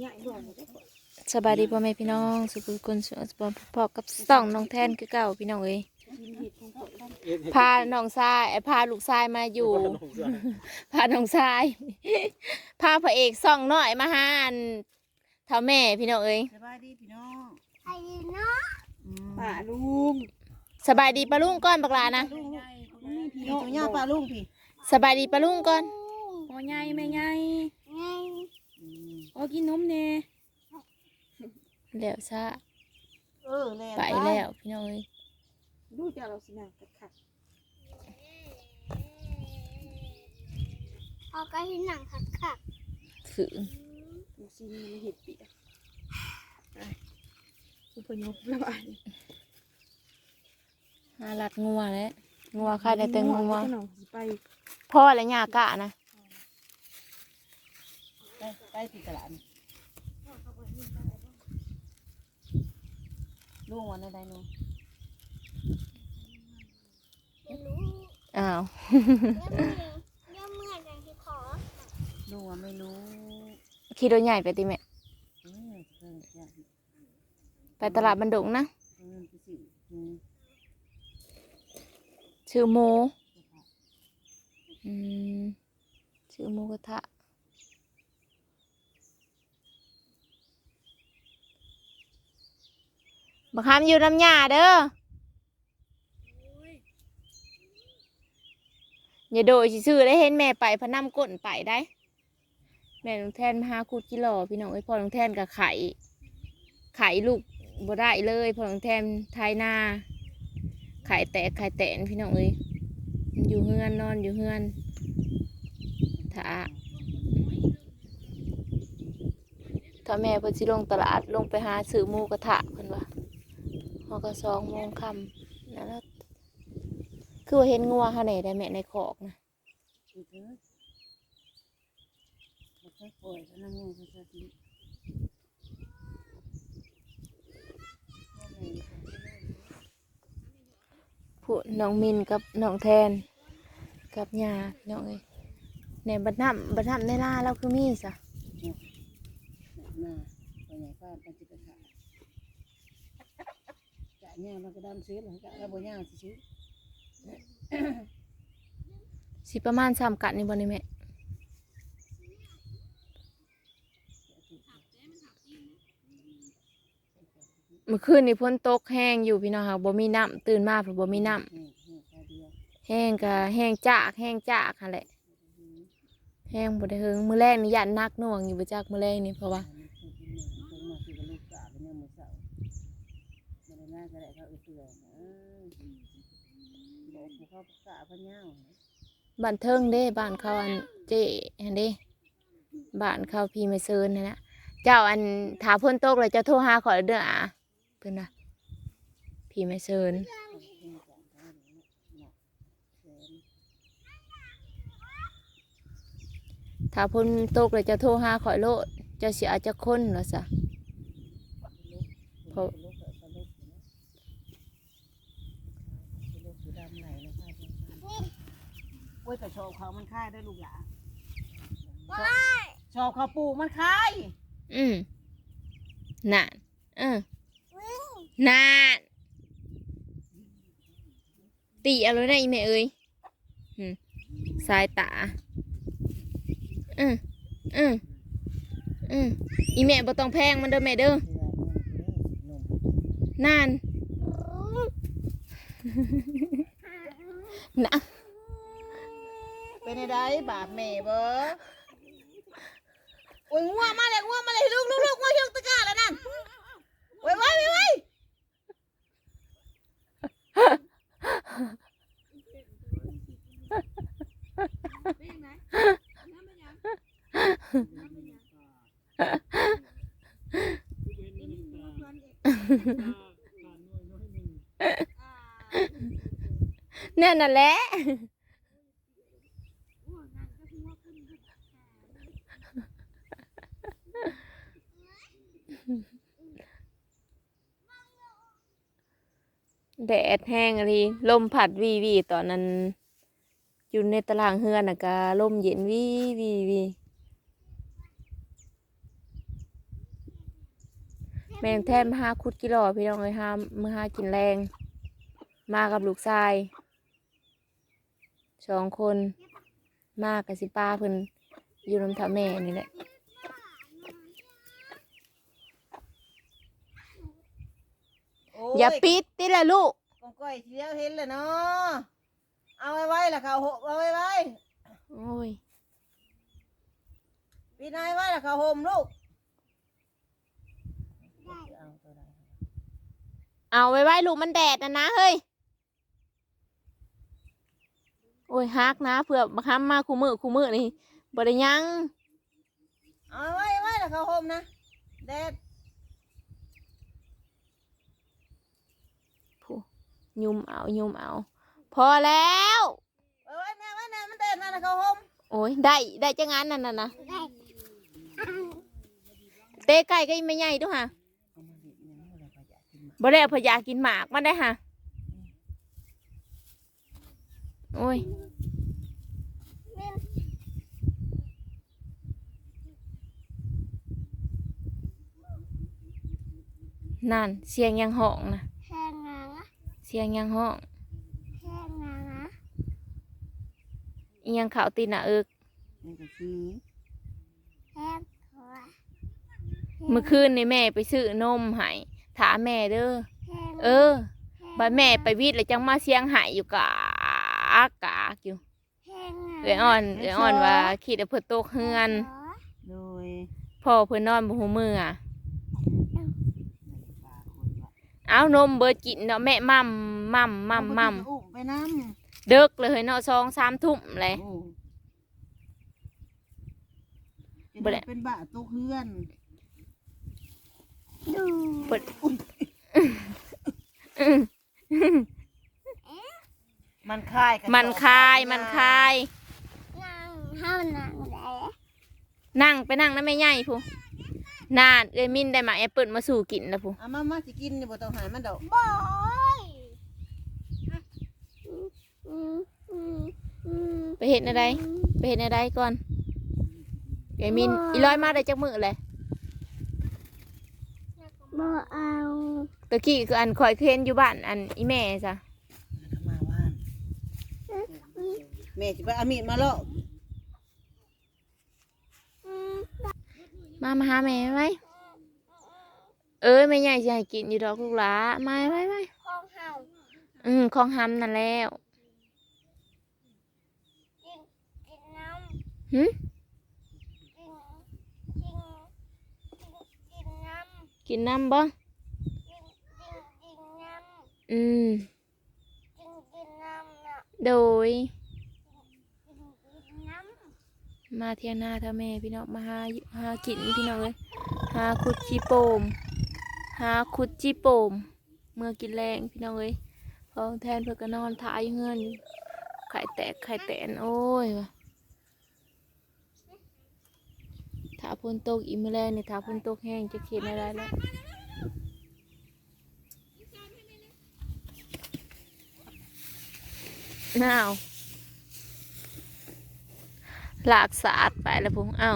ใหญ่บ่ได้สบายดีพ่อแม่พี่น้อง สุขุมคนสุขสบายพอกับส่องน้องแทนคือเก่าพี่น้องเอ้ยกินเห็ดของข่อยบ้านพาน้องชายเอ้ยพาลูกชายมาอยู่ พาน้องชาย พาพระเอกส่องน้อยมาหาอันเท่าแม่พี่น้องเอ้ยสบายดีพี่น้องไอ้เนาะป่าลุงสบายดีปะลุงก่อนบักลานะลุงมันมีพี่พี่น้องตัวย่าป้าลุงพี่สบายดีปะลุงก่อนพ่อใหญ่แม่ใหญ่ไงโอ้กินนมแน่แล้วซะเออแล่นไปแล้วพี่น้องเอ้ยดูจะเราสินะกัดขัดพอก็เห็นหนังขัดขัดฝืนดูสิมีเห็ดปีกไปอุปยพแล้วอันหาลัดงัวแล้วงัวใครได้แต่งัวน้องสิไปพ่อและย่ากะนะ ไปไปที่ตลาดลุงวันอะไรลุงไม่รู้อ้าวย่อมือเย่อมืออย่างที่ขอลุงว่าไม่รู้ขี่รถใหญ่ไปติแม่ไปตลาดบันดุงนะชื่อโมอืมชื่อโมกระทะ บักคำอยู่น้ำยาเด้ออย่าโดยซื้อได้เห็นแม่ไปพะนำก้นไปได้ แม่น้องแทนมาหาคูดกิโลพี่น้องเอ้พ่อน้องแทนกับไข่ไข่ลูกบ่ได้เลยพ่อน้องแทนทายนาไข่แตกไข่แตนพี่น้องเอ้ยมันอยู่เฮือนนอนอยู่เฮือนถ้าถ้าแม่เพิ่นสิลงตลาดลงไปหาซื้อหมูกระทะเพิ่นว่า อก็สองโมงค่ำแหละคือว่าเห็นงัวเฮาไหนได้แม่ในคอกนะไปเถอะบ่ค่อยปล่อยก็นั่งงงซะสิพูดน้องมินกับน้องแทน กับยาน้องเอ้ยในบัดน้ำบัดน้ำในนาเราคือมีสะหน้าไปไหนป้ามันจะ ไปขายมันก็ดำซื้อหลังจากแล้วบ่ย่างสิซื้อสิประมาณสามกัดนี่บ่นี่แม่เมื่อคืนนี่พ้นตกแห้งอยู่พี่น้องค่ะบ่มีน้ำตื่นมาเพราะบ่มีน้ำแห้งก็แห้งจากแห้งจากค่ะแหละแห้งบ่ได้เฮงมื้อแรกนี่ยันนักหน่วงอยู่บ่จักมื้อแรกนี่เพราะว่า ได้เขาเอื่อยเออบอกผู้เขาประกาศพันย่าบ้านเทิงเด้บ้านเขาอันเจ๊อันเด้บ้านเขาพี่ไม่เซินนั่นนะเจ้าอันถาพ้นโต๊กเลยเจ้าโทรหาขอเด้ออะเพิ่อนนะพี่ไม่เซินถ้าพ้นตกเลยเจ้าโทรหาขอโลดเจ้าสิอาจจะค้นเหรอซะเพราะ อ้ยแต่ชอบเขามันค่ายได้ลูกหลานว้ายชอบเขาปลูกมันค่ายอืมนานเออวิ่งนานตีเอาเลยนะอีแม่เอ้ยอืมสายตาอืมอืมอืมอีแม่บ่ต้องแพงมันเด้อแม่เด้อนานนะ เป็นไดบาปแม่บ่โอ้ยง่วงมาเลยง่วงมาเลยลูกลูกลูกง่วงเฮียงตะกร้าแล้วนั่นโอ้ไว้ไว้ไว้นั่นน่ะแหละ แดดแห้งอะไรลมผัดวีวีตอนนั้นอยู่ในตารางเฮือนนะก็ลมเย็นวีวีวีแม่งแทมาหาคุดกิโลพี่น้องเลยห้ามือห้ากินแรง มากับลูกชายสองคน มากับสิป้าเพิ่นอยู่น้ำท่าแม่นี่แหละ โอ้อย่าปิดติละลูกกองก้อยเสียวเห็นเลยเนาะเอาไว้ไว้ละเขาหกเอาไว้ไว้โอ้ยปีนายไว้ละเขาห่มลูกเอาตัวใดเอาไว้ไว้ลูกมันแดดนะนะเฮ้ยโอ้ยฮักนะเผื่อมาค้ำมาคู่มือคู่มือนี่บริยังเอาไว้ไว้ละเขาห่มนะแดด ผู้ ยุมเอายุมเอา พอแล้ว เอาไว้แน่ไว้แน่มันแดดมาละเขาห่มโอ้ยได้ได้จังงั้นนั่นน่ะนะได้เตะไก่ก็ยังไม่ใหญ่ด้วยฮะเอามาดิเนี่ยเอาอะไรไปอยากกินมาบ่ได้เอาพยากินหมากมันได้ฮะโอ้ยนั่นเสียงยังห้องนะแพงงานะเสียงยังห้องแพงงานะอียังข่าวตีนหน่ะเอิกนี่ก็คือแพงขอเมื่อคืนนี่แม่ไปซื้อนมให้ถามแม่เด้อแพงเออบัดแม่ไปวีดแล้วจังมาเสียงหายอยู่กากกากอยู่แพงงาเอ้ยอ่อนเอ้ยอ่อนว่าคิดว่าเพิ่นตกเฮือน โดย พ่อเพิ่นนอนบ่ฮู้มืออะ ในปลาคนว่า เอานมเบิดกินเนาะแม่มั่มมั่มมั่มมั่มเอาไปอุ้มไปน้ำเดึกเลยเนาะสองสามทุ่มเลยโอ้บ่ได้จะเป็นบ้าตกเฮือนดูเปิดมันคายกระสอบมันคายมันคายนั่งห้านั่งแหละนั่งไปนั่งนะแม่ใหญ่ผู้ นานเอ้ยมินได้มาแอปเปิลมาสู่กินแล้วผู้เอามามาสิกินนี่บ่ต้องหายมันดอกบอยอืมอืมอืมไปเห็นอะไรไปเห็นอะไรก่อนเอ้ยมินอีร้อยมาได้จักมือเลยบ่เอาตะกี้คืออันคอยเคยเห็นอยู่บ้านอันอีแม่จ้ะมาว่านแม่สิไปเอามีดมาแล้วอืม มามาหาแม่ไหมเอ้ยแม่ใหญ่ให้กินอยู่ดอกลูกหลามาไหมไหมห้องเฮาอืมของหำนั่นแล้วกินกินน้ำหึกินกินกินกินน้ำกินน้ำบ่กินกินกินน้ำอืมกินกินน้ำนะโดย มาเที่ยงหน้าท่าแม่พี่น้องมาหาหากินพี่น้องเลยหาคุดจีโปมหาคุดจีโปมเมื่อกินแรงพี่น้องเลยพอแทนเพื่อก็นอนถ่ายเงินไข่แตกไข่แตนโอ้ยถ้าพ้นตกอีกเมื่อแรงนี่ถ้าพ้นตกแห้งจะเขียนอะไรแล้วน้าว ลากสาดไปแล้วผมเอ้า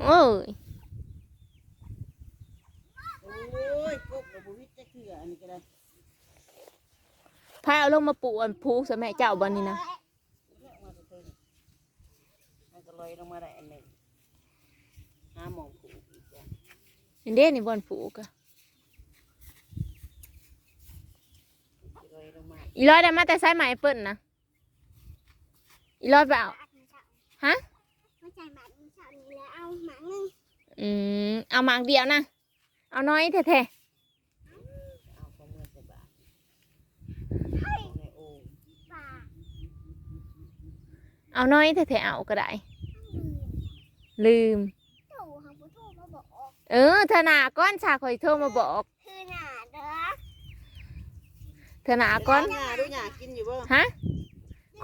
โอ้ยโอ้ยกบกับบุวิทจะเถื่ออันนี้ก็ได้พายเอาลงมาปลูกอันพูสมัยเจ้าบันนี้นะเนี่ยมาเถิงมันก็ลอยลงมาได้อันหนึ่งหาหมองผูกอีกจ้ะเห็นเด้นี่บอนปลูกอะลอยลงมาอีร้อยได้มาแต่ไซไหมเปิ้นนะอีร้อยไปเอา ฮะไม่จ่ายบาทหนึ่งสามนี่แล้วเอาหมาหนึ่งอืมเอาหมากเดียวนะเอาน้อยแท้เอาของเมื่อใส่บาทเอาในโอ่งบาทๆเอาน้อยแท้ๆเอาก็ได้ลืมตู่หางผู้ทูมาบอก เออธนาก้อนชาคอยโทรมาบอกคือหนาเด้อธนาก้อนหญ้าดูหญ้ากินอยู่บ่ฮะ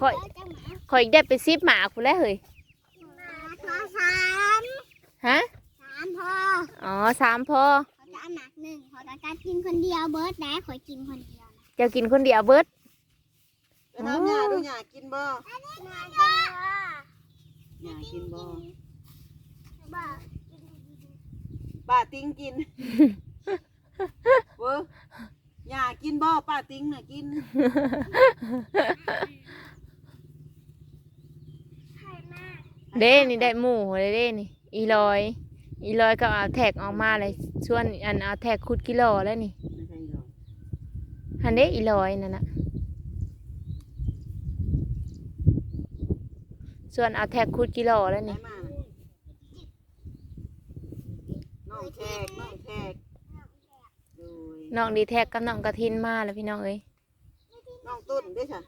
ข่อยเดี๋วจะหมาคอยได้ไปซิบหมากคุณแล้วเฮ้ยหมาพอสามฮะสามพออ๋อสามพอเขาจะเอาหมักหนึ่งเขาจะการกินคนเดียวเบิร์ดได้ขอกินคนเดียวนะเจ้ากินคนเดียวเบิดไปทำหญ้าดูหญ้ากินบ่หมากินว่าหญ้ากินบ่บ่ป้าติ้งกินกินบ่ป้าติ้งน่ะกิน ไข่มาก เด้นี่ได้หมูเลยเด้นี่ อีลอย อีลอยก็เอาแท็กออกมาเลยส่วนอันเอาแท็กคุดกิโลแล้วนี่ไม่ใช่หรอกหันเด้อีลอยนั่นน่ะส่วนเอาแท็กคุดกิโลแล้วนี่น้องแขกน้องแขกโดยน้องดีแท็กกับน้องกระทินมาแล้วพี่น้องเอ้ยน้องต้นด้วยค่ะ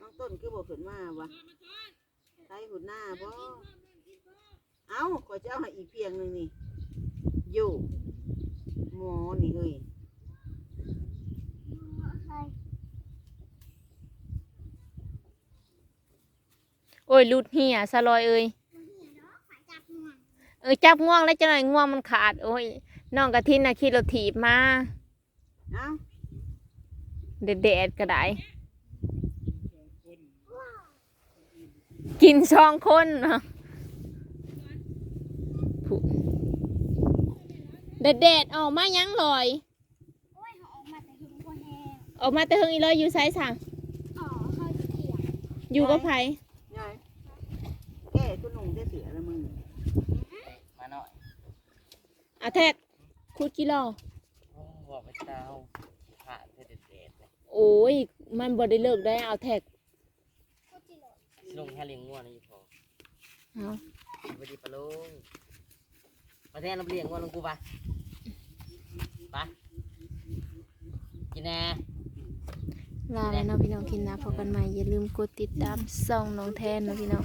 น้อง ต้นคือบอกขึ้นมาวะใช้หุ่นหน้าบ่เอ้าขอจะเอาให้อีกเพียงหนึ่งนี่ อยู่หมอนี่เฮ้ยไข่โอ้ยลุดเหียสะลอยเอ้ยจับหน่อยเอ้ยจับง่วงแล้วจะหน่อยง่วงมันขาด โอ้ยน้องกระทินน่ะขี่รถถีบมาเอ้าเด็ดๆก็ได้ กินสองคนเนาะผู้เด็ดๆออกมายังลอยโอ้ยเขาออกมาแต่ถึงพอแห้งออกมาแต่เฮงอีลอยอยู่ไซสั่งอ๋อเขาอยู่เถียงอยู่กับไผยายแก้ตัวหนุ่งได้เสือแล้วมึงมาหน่อยอาแท็กคุดกิโลโอ้บอกไปเจ้าผ่าเด็ดเด็ดๆเลยโอ้ย มันบ่ได้เลิกได้เอาแท็กพูดจิโร่ ลงแค่เลี้ยงงัวนะอยู่พอเอาสวัสดีปะลุงมาแทนเราเลี้ยงงัวลงกูปะปะกินแน่ลาแล้วเนาะพี่น้องคินนะพบกันใหม่อย่าลืมกดติดตามส่องน้องแทนเนาะพี่น้อง